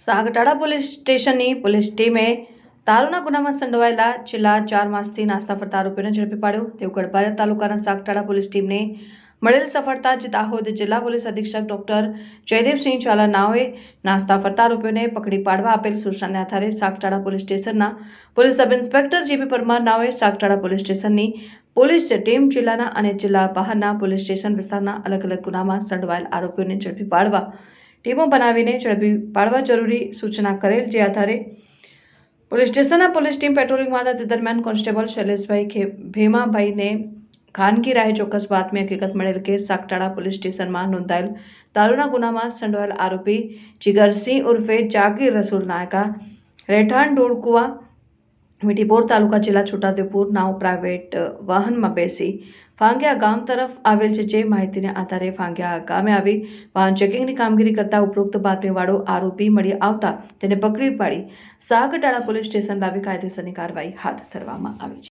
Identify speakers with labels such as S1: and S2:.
S1: સાગટાડા police સ્ટેશનની police ટીમે દારૂના ગુનામાં સંડોવાયેલા છેલ્લા ચાર માસથી નાસ્તા ફરતા આરોપીને ઝડપી પાડ્યો. તેવું ગડપારા તાલુકાના સાગટાડા પોલીસ ટીમને મળેલ સફળતા જે દાહોદ જિલ્લા પોલીસ અધિક્ષક ડોક્ટર જયદેવસિંહ ઝાલા નાઓએ નાસ્તા ફરતા આરોપીઓને પકડી પાડવા આપેલ સૂચનાને આધારે સાગટાડા પોલીસ સ્ટેશનના police sub inspector GP Parmar નાઓએ Sagtada police સ્ટેશનની પોલીસ ટીમ જિલ્લાના અને જિલ્લા બહારના પોલીસ સ્ટેશન વિસ્તારના અલગ અલગ ગુનામાં સંડવાયેલ આરોપીઓને ઝડપી પાડવા ટીમો બનાવીને ઝડપી પાડવા જરૂરી સૂચના કરેલ જે આધારે પોલીસ સ્ટેશનના પોલીસ ટીમ પેટ્રોલિંગમાં હતા તે દરમિયાન કોન્સ્ટેબલ શૈલેષભાઈ ભેમાભાઈને ખાનગી રાહે ચોક્કસ બાતમી હકીકત મળેલ કે સાકટાળા પોલીસ સ્ટેશનમાં નોંધાયેલ. દારૂના ગુનામાં સંડોવાયેલ આરોપી જીગરસિંહ ઉર્ફે જાગીર રસુલ નાયકા, રહેઠાણ ડોળકુવા મીઠીપોર તાલુકા જિલ્લા છોટાઉદેપુર નાવ પ્રાઇવેટ વાહનમાં બેસી ફાંગ્યા ગામ તરફ આવેલ છે જે માહિતીને આધારે ફાંગ્યા ગામે આવી વાહન ચેકિંગની કામગીરી કરતા ઉપરોક્ત બાતમીવાળો આરોપી મળી આવતા તેને પકડી પાડી સાગટાળા પોલીસ સ્ટેશન લાવી કાયદેસરની કાર્યવાહી હાથ ધરવામાં આવી છે.